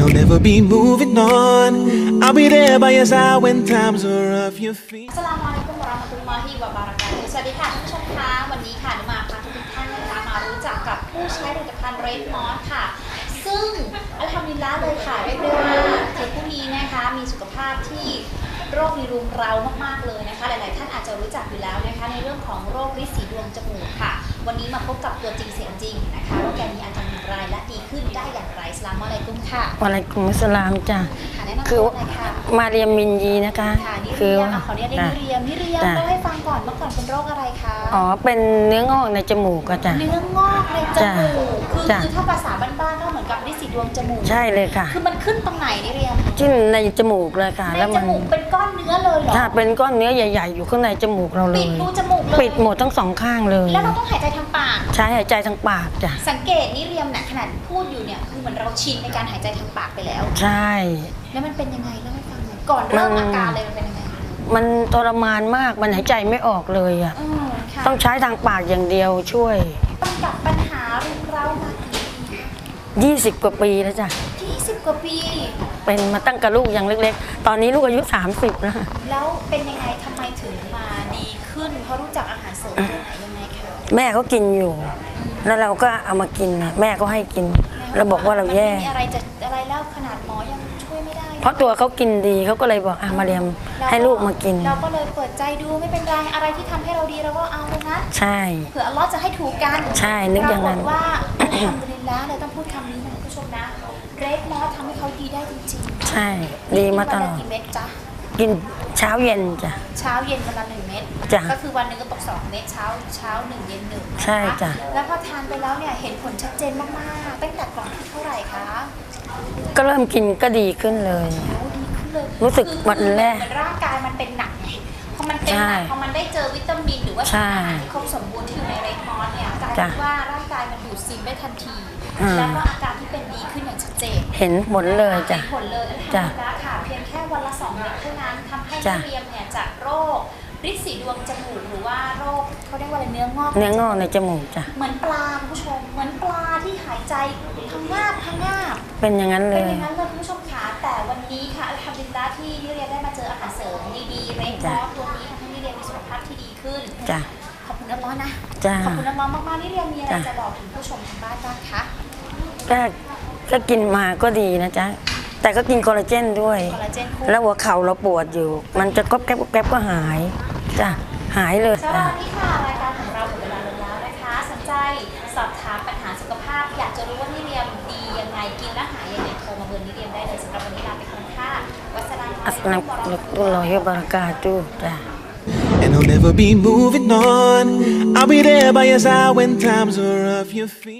and I'll never be moving on. I'll be there by your side when times are rough. Your feet. สลามอะลัยกุมวะเราะห์มะตุลลอฮิวะบารากาตุฮ์สวัสดีค่ะท่านผู้ชมคะวันนี้ค่ะหนูมาพาทุกท่านนะคะมารู้จักกับผู้ใช้ผลิตภัณฑ์เรดมอสค่ะ ซึ่งอัลฮัมดุลิลละห์เลยค่ะเรียกได้ว่าเธอผู้นี้นะคะมีสุขภาพที่โรคมีรุมเร้ามากๆเลยนะคะ หลายๆท่านอาจจะรู้จักอยู่แล้วนะคะในเรื่องของโรคริดสีดวงจมูกค่ะ วันนี้มาพบกับตัวจริงเสียงจริงนะคะว่าแกมีอาการอย่างไรและดีขึ้นได้อย่างไรสลามอะลัยกุมค่ะวะอะลัยกุมุสสลามจ้ะค่ะแนะนำคือตัวหน่อยค่ะมาเรียมมินยีนะคะ ค่ะนิคืเรียมว่าอะขอเรียกนิจ้ะเรียมนิเรียมจ้ะ เล่าให้ฟังก่อนเมื่อก่อนเป็นโรคอะไรคะอ๋อเป็นเนื้องอกในจมูกอะจ้ะ เนื้องอกในจจ้ะมูก คือจ้ะ คือถ้าภาษาบ้านๆก็เหมือนกับริดสีดวงจมูกใช่เลยค่ะ คือมันขึ้นตรงไหนนิเรียมจิ้นในจมูกเลยค่ะ ในแล้วจมันมูกเป็นก้อนเนื้อเลยเหรอถ้าเป็นก้อนเนื้อใหญ่ ๆ อยู่ข้างในจมูกเราเลปิยดรูจมูกเลยปิดหมดทั้งสองข้างเลย แล้วเราต้องหายใจทางปาก ใช้หายใจทางปากจ้ะสังเกตนิเรียมเนี่ยขนาดพูดอยู่เนี่ยคือเหมือนเราชินในการหายใจทางปากไปแล้ว ใช่ แล้วมันเป็นยังไงเล่าให้ฟังหน่อยก่อนเริ่มมัน อาการเลยมันเป็นยังไงมันทรมานมากมันหายใจไม่ออกเลยอะอืมค่ะต้องใช้ทางปากอย่างเดียวช่วยต้องกับปัญหารุมเร้ามากี่ปี 20 กว่าปีแล้วจ้ะยี่สิบกว่าปี เป็นมาตั้งกับลูกยังเล็ก ๆ ตอนนี้ลูกอายุ 30แล้วแล้วเป็นยังไงทำไมถึงมาดีขึ้น เพราะรู้จักอาหารเสริมตัวไหนยังไงคะแม่เขากินอยู่ แล้วเราก็เอามากินนะแม่ก็ให้กินเราบอกว่าเราแย่มันไม่มีอะไรจะอะไรแล้วขนาดหมอยังช่วยไม่ได้ เพราะตัวเขากินดีเขาก็เลยบอกอะมาเรียมให้ลูกมากิน เราก็เลยเปิดใจดูไม่เป็นไรอะไรที่ทำให้เราดีเราก็เอาเลยนะ ใช่ เผื่ออัลลอฮ์จะให้ถูกกัน ใช่ นึกอย่างนั้นปรากฏว่าอัลฮัมดุลิลละ เลยต้องพูดคำนี้นะคุณผู้ชมนะเรดมอสทำให้เขาดีได้จริงๆใช่ดีมาตลอดวันละกี่เม็ดจ๊ะกินเช้าเย็นจ้ะ เช้าเย็นวันละหนึ่งเม็ดจ้ะก็คือวันหนึ่งก็ตกสองเม็ดเช้าเช้าหนึ่งเย็นหนึ่งนคใช่จ้ะ แล้วพอทานไปแล้วเนี่ยเห็นผลชัดเจนมากๆตั้งแต่กล่องที่เท่าไหร่คะก็เริ่มกินก็ดีขึ้นเลย โอ้ดีขึ้นเลยรู้สึกคือวันแรก เหมือนร่างกายมันเป็นหนักไงพอ มันเป็นหนักใช่พอมันได้เจอวิตามิน หรือว่าใช่สารอาหารที่ครบสมบูรณ์ที่อยู่ในเรดมอสเนี่ยกลายจ้ะเป็นว่าร่างกายมันดูดซึมได้ทันทีอืมแล้วก็อาการที่เป็นดีขึ้นอย่างชัดเจนเห็นผลเลยจ้ะเห็นผลเลยจ้ะอัลฮัมดุลิลละค่ะเพียงแค่วันละสองเม็ดเท่านั้นทำให้จ้ะเรียมเนี่ยจากโรค ริดสีดวงจมูกหรือว่าโรคเขาเรียกว่าอะไรเนื้องอก เนื้องอกในจมูกจ้ะ เหมือนปลาคุณผู้ชม เหมือนปลาที่หายใจพังงาบพังงาบเป็นอย่างนั้นเลเป็นย อย่างนั้นเลยคุณผู้ชมคะแต่วันนี้ค่ะอัลฮัมดุลิลละที่นิเรียนได้มาเจออาหารเสริมดีๆเรนคอจ้ะ ร์ตัวนี้ทำให้นิเรียนมีสุขภาพที่ดีขึ้น จ้ะ ขอบคุณน้องๆนะ จ้ะ ขอบคุณน้องๆมากๆนิเรียนมีอะไรจ้ะ จะบอกถึงผู้ชมทางบ้านบ้างคะก็ก็กินมาก็ดีนะจ๊ะ แต่ก็กินคอลลาเจนด้วย คอลลาเจนคู่แล้วหัวเข่าเราปวดอยู่ มันจะก๊อบแก๊บก๊อบแก๊บก็หาย จ้ะหายเลยสำหรับวันนี้ค่ะรายการของเราหมดเวลาลงแล้วนะคะสนใจสอบถามปัญหาสุขภาพ อยากจะรู้ว่านิเรียมดียังไงกินและหายยังไงโทรมาเบอร์นิเรียมได้เลยสำหรับวันนี้ลาไปก่อนค่ะวัสสลามุอัสลามุอะลัยกุมวะเราะฮิวะบารากาตุฮ์จ้ะ And I'll never be moving on. I'll be there by your side when times are rough. Your feet.